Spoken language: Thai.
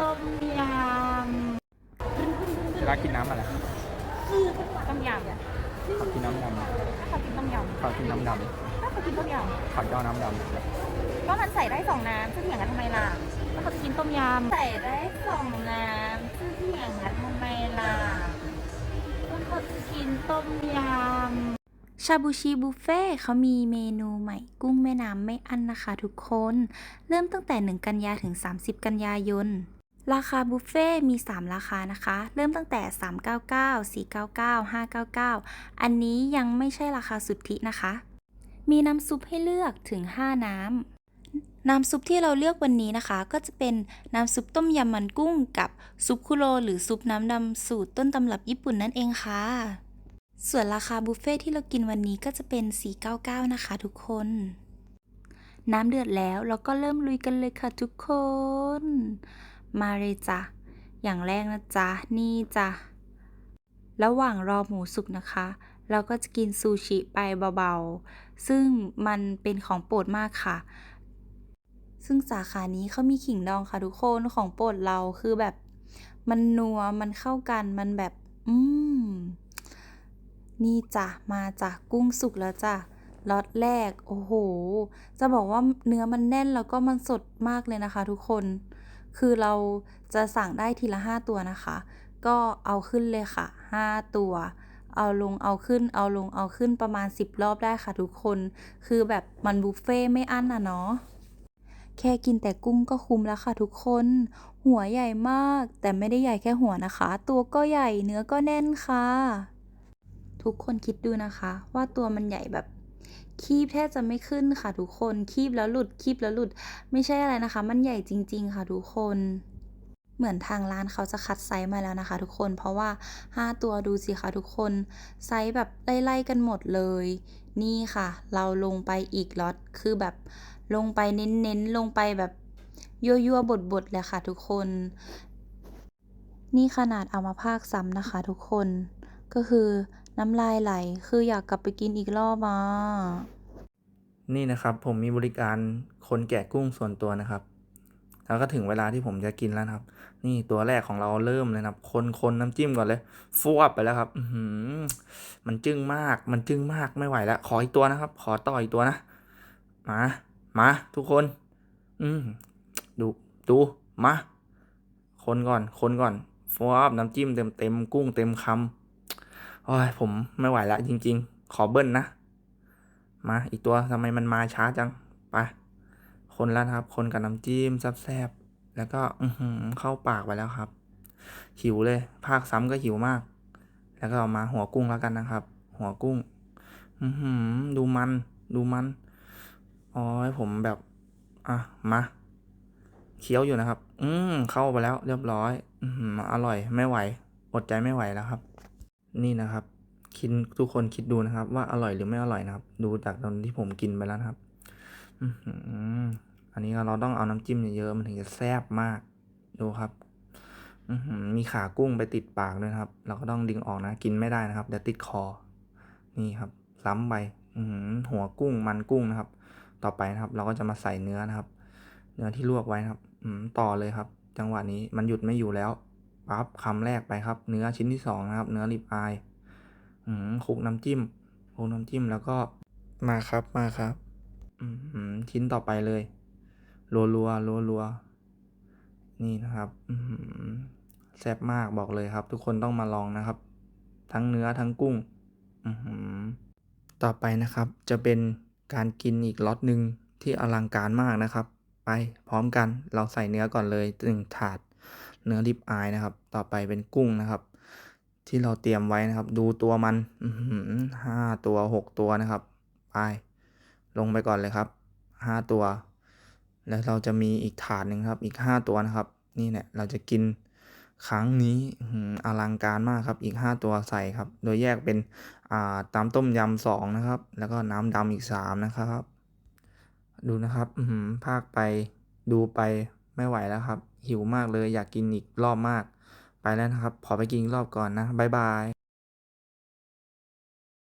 ต้มยเวลากินน้ำอะไรำต้มยำขอกินน้ำดถ้าเขากินต้มยำขอกินน้ำดำถ้าเขากินต้มยำขอเจ้าน้ำดำก็มันใส่ได้สองน้ำจะเถียงกันทำไมล่ะถ้าเขาจะกินต้มยำใส่ได้สองน้ำจะเถียงกันทำไมล่ะถ้าเขาจะกินต้มยำ ชาบูชิบุฟเฟ่ต์เขามีเมนูใหม่กุ้งแม่น้ำไม่อั้นนะคะทุกคน เริ่มตั้งแต่ 1 กันยาถึง 30 กันยายน ราคาบุฟเฟ่ต์มี 3 ราคานะคะ เริ่มตั้งแต่ 399 499 599 อันนี้ยังไม่ใช่ราคาสุทธินะคะ มีน้ำซุปให้เลือกถึง 5 น้ำ น้ำซุปที่เราเลือกวันนี้นะคะ ก็จะเป็นน้ำซุปต้มยำมันกุ้งกับซุปคุโรหรือซุปน้ำดำสูตรต้นตำรับญี่ปุ่นนั่นเองค่ะ ส่วนราคาบุฟเฟ่ที่เรากินวันนี้ก็จะเป็น 499 นะคะทุกคน น้ำเดือดแล้วเราก็เริ่มลุยกันเลยค่ะทุกคน มาเลยจ้ะอย่างแรกนะจ๊ะ นี่จ้ะระหว่างรอหมูสุกนะคะ เราก็จะกินซูชิไปเบาๆ ซึ่งมันเป็นของโปรดมากค่ะ ซึ่งสาขานี้เขามีขิงดองค่ะทุกคนของโปรดเราคือแบบ มันนัวมันเข้ากันมันแบบ อืม นี่จ้ะมาจ้ะกุ้งสุกแล้วจ้ะล็อตแรก โอ้โห จะบอกว่าเนื้อมันแน่นแล้วก็มันสดมากเลยนะคะทุกคน คือเราจะสั่งได้ทีละ 5 ตัวนะคะ ก็เอาขึ้นเลยค่ะ 5 ตัว เอาลงเอาขึ้น เอาลงเอาขึ้นประมาณ 10 รอบได้ค่ะทุกคน คือแบบมันบุฟเฟ่ไม่อั้นอะเนาะแค่กินแต่กุ้งก็คุ้มแล้วค่ะทุกคน หัวใหญ่มาก แต่ไม่ได้ใหญ่แค่หัวนะคะ ตัวก็ใหญ่เนื้อก็แน่นค่ะ ทุกคนคิดดูนะคะ ว่าตัวมันใหญ่แบบ คีบแทบจะไม่ขึ้นค่ะทุกคน คีบแล้วหลุด คีบแล้วหลุด ไม่ใช่อะไรนะคะ มันใหญ่จริง ๆ ค่ะทุกคน เหมือนทางร้านเขาจะคัดไซส์มาแล้วนะคะ ทุกคน เพราะว่า 5 ตัวดูสิคะทุกคน ไซส์แบบไล่ๆกันหมดเลย นี่ค่ะ เราลงไปอีกล็อต คือแบบลงไปเน้นๆ ลงไปแบบยั่วๆบดๆเลยค่ะทุกคน นี่ขนาดเอามาพากซ้ำนะคะทุกคน ก็คือ น้ำลายไหล คืออยากกลับไปกินอีกรอบอะ นี่นะครับ ผมมีบริการคนแกะกุ้งส่วนตัวนะครับ แล้วก็ถึงเวลาที่ผมจะกินแล้วครับ นี่ตัวแรกของเราเริ่มเลยนะครับ คนคนน้ำจิ้มก่อนเลยฟวบไปแล้วครับอืมันจึ้งมาก มันจึ้งมากไม่ไหวแล้ว ขออีกตัวนะครับ ขอต่ออีกตัวนะ มา มา ทุกคน อืมดู ดู มา คนก่อน คนก่อนฟวบน้ำจิ้มเต็มเต็มกุ้งเต็มคำ โอ้ยผมไม่ไหวละจริง ๆ ขอเบิ้ลนะ มาอีกตัวทำไมมันมาช้าจัง ไป คนแล้วครับ คนกับน้ำจิ้มแซ่บๆแล้วก็อืเข้าปากไปแล้วครับ หิวเลย ภาคซ้ำก็หิวมาก แล้วก็เอามาหัวกุ้งแล้วกันนะครับ หัวกุ้ง อืดูมัน ดูมันอ๋อผมแบบ อะ มาเคี้ยวอยู่นะครับ อืมเข้าไปแล้วเรียบร้อย อือร่อย ไม่ไหว อดใจไม่ไหวแล้วครับ นี่นะครับคิดทุกคนคิดดูนะครับ ว่าอร่อยหรือไม่อร่อยนะครับ ดูจากตอนที่ผมกินไปแล้วนะครับอันนี้เราต้องเอาน้ำจิ้มเยอะๆมันถึงจะแซ่บมาก ดูครับมีขากุ้งไปติดปากด้วยครับ เราก็ต้องดึงออกนะ กินไม่ได้นะครับเดี๋ยวติดคอ นี่ครับล้ำไปอืหัวกุ้งมันกุ้งนะครับ ต่อไปนะครับ เราก็จะมาใส่เนื้อนะครับ เนื้อที่ลวกไว้นะครับอืต่อเลยครับ จังหวะนี้มันหยุดไม่อยู่แล้ว ปั๊บคำแรกไปครับ เนื้อชิ้นที่สองนะครับ เนื้อริบอายอืมคลุกน้ำจิ้มคลุกน้ำจิ้มแล้วก็มาครับมาครับอืมชิ้นต่อไปเลยรัวรัวรัวรัวนี่นะครับอืมแซ่บมากบอกเลยครับ ทุกคนต้องมาลองนะครับ ทั้งเนื้อทั้งกุ้งอืมต่อไปนะครับ จะเป็นการกินอีกล็อตหนึ่งที่อลังการมากนะครับ ไปพร้อมกันเราใส่เนื้อก่อนเลยหนึ่งถาด เนื้อริบอายนะครับ ต่อไปเป็นกุ้งนะครับ ที่เราเตรียมไว้นะครับ ดูตัวมันห้าตัวหกตัวนะครับไปลงไปก่อนเลยครับห้าตัว แล้วเราจะมีอีกถาดหนึ่งครับ อีกห้าตัวนะครับ นี่เนี่ยเราจะกินครั้งนี้อลังการมากครับ อีกห้าตัวใส่ครับ โดยแยกเป็นตามต้มยำสองนะครับ แล้วก็น้ำดำอีกสามนะครับ ดูนะครับภาคไปดูไป ไม่ไหวแล้วครับ หิวมากเลยอยากกินอีกรอบมาก ไปแล้วนะครับ ขอไปกินอีกรอบก่อนนะ บ๊ายบาย